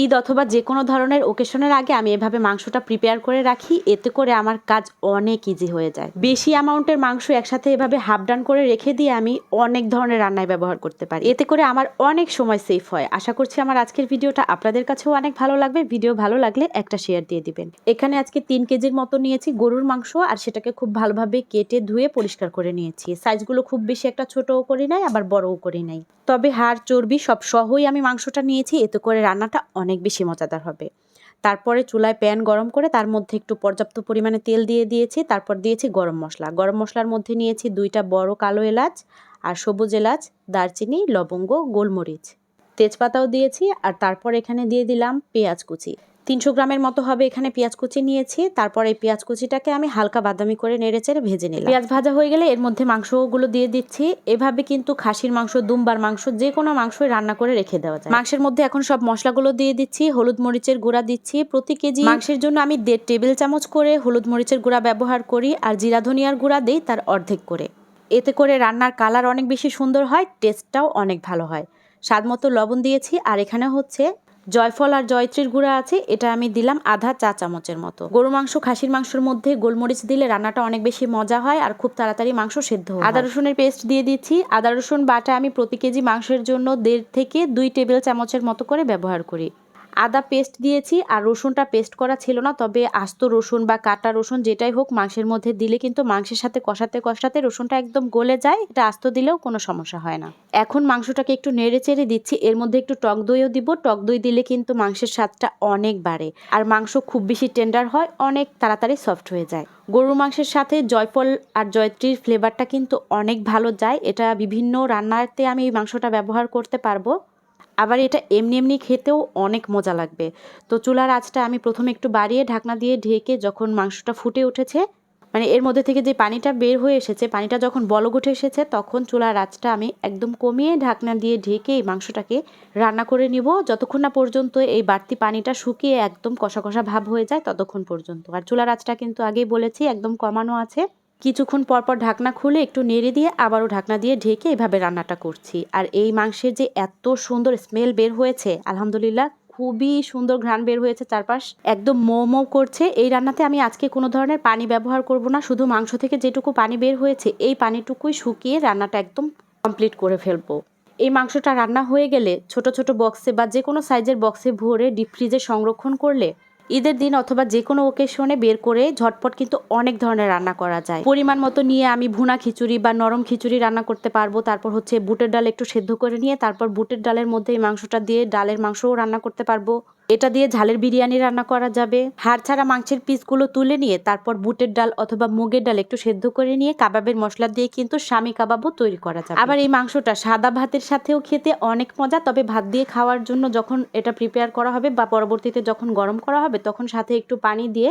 ঈদ অথবা যে কোনো ধরনের ওকেশনের আগে আমি এভাবে মাংসটা প্রিপেয়ার করে রাখি। এতে করে আমার কাজ অনেক ইজি হয়ে যায়। বেশি অ্যামাউন্টের মাংস একসাথে এভাবে হাফ ডান করে রেখে দিয়ে আমি অনেক ধরনের রান্নায় ব্যবহার করতে পারি। এতে করে আমার অনেক সময় সেফ হয়। আশা করছি আমার আজকের ভিডিওটা আপনাদের কাছেও অনেক ভালো লাগবে। ভিডিও ভালো লাগলে একটা শেয়ার দিয়ে দিবেন। এখানে আজকে তিন কেজির মতো নিয়েছি গরুর মাংস আর সেটাকে খুব ভালোভাবে কেটে ধুয়ে পরিষ্কার করে নিয়েছি। সাইজগুলো খুব বেশি একটা ছোটও করি নাই, আবার বড়ও করি নাই। তবে হাড়, চর্বি সব সহই আমি মাংসটা নিয়েছি। এতে করে রান্নাটা অনেক বেশি মজাদার হবে। তারপরে চুলায় প্যান গরম করে তার মধ্যে একটু পর্যাপ্ত পরিমাণে তেল দিয়ে দিয়েছি, তারপর দিয়েছি গরম মশলা। গরম মশলার মধ্যে নিয়েছি দুইটা বড় কালো এলাচ আর সবুজ এলাচ, দারচিনি, লবঙ্গ, গোলমরিচ। তেজপাতাও দিয়েছি আর তারপর এখানে দিয়ে দিলাম পেঁয়াজ কুচি। তিনশো গ্রামের মতো হবে এখানে পেঁয়াজ কুচি নিয়েছি। তারপর এই পেঁয়াজ কুচিটাকে আমি হালকা বাদামি করে নেড়ে চেড়ে ভেজে নিলাম। পেঁয়াজ ভাজা হয়ে গেলে এর মধ্যে মাংসগুলো দিয়ে দিচ্ছি। এভাবে কিন্তু খাসির মাংস দুমবার মাংস যে কোনো মাংসই রান্না করে রেখে দেওয়া যায়। মাংসের মধ্যে এখন সব মশলাগুলো দিয়ে দিচ্ছি হলুদ মরিচের গুঁড়া দিচ্ছি। প্রতি কেজি মাংসের জন্য আমি দেড় টেবিল চামচ করে হলুদ মরিচের গুঁড়া ব্যবহার করি আর জিরা ধনিয়ার গুঁড়া দিই তার অর্ধেক করে। এতে করে রান্নার কালার অনেক বেশি সুন্দর হয় টেস্টটাও অনেক ভালো হয়। স্বাদ মতো লবণ দিয়েছি আর এখানে হচ্ছে জয়ফল আর জয়ত্রীর গুঁড়া আছে, এটা আমি দিলাম আধা চা চামচের মতো। গরু মাংস, খাসির মাংসের মধ্যে গোলমরিচ দিলে রান্নাটা অনেক বেশি মজা হয় আর খুব তাড়াতাড়ি মাংস সেদ্ধ হয়। আদা রসুনের পেস্ট দিয়ে দিচ্ছি। আদা রসুন বাটা আমি প্রতি কেজি মাংসের জন্য দেড় থেকে দুই টেবিল চামচের মতো করে ব্যবহার করি। আদা পেস্ট দিয়েছি আর রসুনটা পেস্ট করা ছিল না, তবে আস্ত রসুন বা কাটা রসুন যেটাই হোক মাংসের মধ্যে দিলে কিন্তু মাংসের সাথে কষাতে কষাতে রসুনটা একদম গলে যায়, এটা আস্ত দিলেও কোনো সমস্যা হয় না। এখন মাংসটাকে একটু নেড়ে চেড়ে দিচ্ছি, এর মধ্যে একটু টক দইও দিব, টক দই দিলে কিন্তু মাংসের স্বাদটা অনেক বাড়ে আর মাংস খুব বেশি টেন্ডার হয়, অনেক তাড়াতাড়ি সফট হয়ে যায়। গরুর মাংসের সাথে জয়ফল আর জয়ত্রীর ফ্লেভারটা কিন্তু অনেক ভালো যায়, এটা বিভিন্ন রান্নাতে আমি এই মাংসটা ব্যবহার করতে পারব। আবার এটা এমনি এমনি খেতেও অনেক মজা লাগবে। তো চুলার আঁচটা আমি প্রথমে একটু বাড়িয়ে ঢাকনা দিয়ে ঢেকে যখন মাংসটা ফুটে উঠেছে মানে এর মধ্যে থেকে যে পানিটা বের হয়ে এসেছে, পানিটা যখন বলক উঠে এসেছে, তখন চুলার আঁচটা আমি একদম কমিয়ে ঢাকনা দিয়ে ঢেকে এই মাংসটাকে রান্না করে নিব। যতক্ষণ না পর্যন্ত এই বাড়তি পানিটা শুকিয়ে একদম কষা কষা ভাব হয়ে যায়, ততক্ষণ পর্যন্ত। আর চুলার আঁচটা কিন্তু আগেই বলেছি, একদম কমানো আছে। কিছুক্ষণ পরপর ঢাকনা খুলে একটু নেড়ে দিয়ে আবারও ঢাকনা দিয়ে ঢেকে এভাবে রান্নাটা করছি। আর এই মাংসের যে এত সুন্দর স্মেল বের হয়েছে, আলহামদুলিল্লাহ খুবই সুন্দর ঘ্রাণ বের হয়েছে চারপাশ। একদম মো মোমো করছে। এই রান্নাতে আমি আজকে কোনো ধরনের পানি ব্যবহার করব না। শুধু মাংস থেকে যেটুকু পানি বের হয়েছে, এই পানিটুকুই শুকিয়ে রান্নাটা একদম কমপ্লিট করে ফেলব। এই মাংসটা রান্না হয়ে গেলে ছোট ছোট বক্সে বা যে কোনো সাইজের বক্সে ভরে ডিপ ফ্রিজে সংরক্ষণ করলে ঈদের দিন অথবা যে কোনো ওকেশনে বের করে ঝটপট কিন্তু অনেক ধরনের রান্না করা যায়। পরিমাণ মতো নিয়ে আমি ভুনা খিচুড়ি বা নরম খিচুড়ি রান্না করতে পারব। তারপর হচ্ছে বুটের ডাল একটু সেদ্ধ করে নিয়ে তারপর বুটের ডালের মধ্যে এই মাংসটা দিয়ে ডালের মাংসও রান্না করতে পারব। এটা দিয়ে ঝালের বিরিয়ানি রান্না করা যাবে। হাড় ছাড়া মাংসের পিসগুলো তুলে নিয়ে তারপর বুটের ডাল অথবা মুগের ডাল একটু সেদ্ধ করে নিয়ে কাবাবের মশলা দিয়ে কিন্তু স্বামী কাবাবও তৈরি করা যাবে। আবার এই মাংসটা সাদা ভাতের সাথেও খেতে অনেক মজা, তবে ভাত দিয়ে খাওয়ার জন্য যখন এটা প্রিপেয়ার করা হবে বা পরবর্তীতে যখন গরম করা হবে, তখন সাথে একটু পানি দিয়ে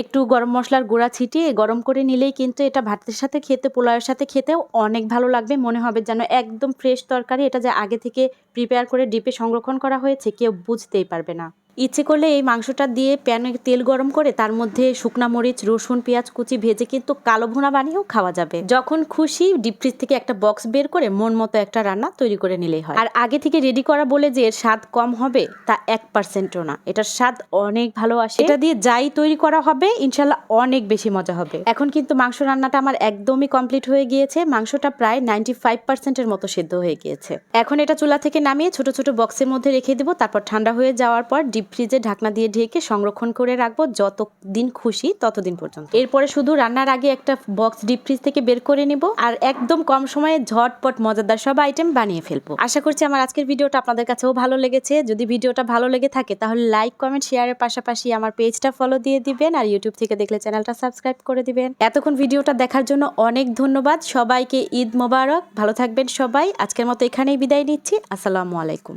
একটু গরম মশলার গুঁড়া ছিটিয়ে গরম করে নিলেই কিন্তু এটা ভাতের সাথে খেতে, পোলাওয়ের সাথে খেতেও অনেক ভালো লাগবে। মনে হবে যেন একদম ফ্রেশ তরকারি, এটা যে আগে থেকে প্রিপেয়ার করে ডিপে সংরক্ষণ করা হয়েছে, কেউ বুঝতেই পারবে না। ইচ্ছে করলে এই মাংসটা দিয়ে প্যানে তেল গরম করে তার মধ্যে শুকনা মরিচ, রসুন, পেঁয়াজ, কুচি ভেজে কিন্তু কালো ভুনা বানিয়েও খাওয়া যাবে। যখন খুশি ডিপ ফ্রিজ থেকে একটা বক্স বের করে মন মতো একটা রান্না তৈরি করে নিলেই হয়। আর আগে থেকে রেডি করা বলে যে এর স্বাদ কম হবে, তা এক পার্সেন্টও না। এটার স্বাদ অনেক ভালো আসে। এটা দিয়ে যাই তৈরি করা হবে, ইনশাল্লাহ অনেক বেশি মজা হবে। এখন কিন্তু মাংস রান্নাটা আমার একদমই কমপ্লিট হয়ে গিয়েছে। মাংসটা প্রায় নাইনটি ফাইভ পার্সেন্টের মতো সেদ্ধ হয়ে গিয়েছে। এখন এটা চুলা থেকে নামিয়ে ছোট ছোট বক্সের মধ্যে রেখে দেবো। তারপর ঠান্ডা হয়ে যাওয়ার পর ডিপ ফ্রিজে ঢাকনা দিয়ে ঢেকে সংরক্ষণ করে রাখব যত দিন খুশি, ততদিন পর্যন্ত। এরপরে শুধু রান্নার আগে একটা বক্স ডিপ ফ্রিজ থেকে বের করে নিব আর একদম কম সময়ে ঝটপট মজাদার সব আইটেম বানিয়ে ফেলব। আশা করছি আমার আজকের ভিডিওটা আপনাদের কাছেও ভালো লেগেছে। যদি ভিডিওটা ভালো লেগে থাকে তাহলে লাইক, কমেন্ট, শেয়ারের পাশাপাশি আমার পেজটা ফলো দিয়ে দিবেন আর ইউটিউব থেকে দেখলে চ্যানেলটা সাবস্ক্রাইব করে দিবেন। এতক্ষণ ভিডিওটা দেখার জন্য অনেক ধন্যবাদ। সবাইকে ঈদ মোবারক। ভালো থাকবেন সবাই। আজকের মতো এখানেই বিদায় নিচ্ছি। আসসালামু আলাইকুম।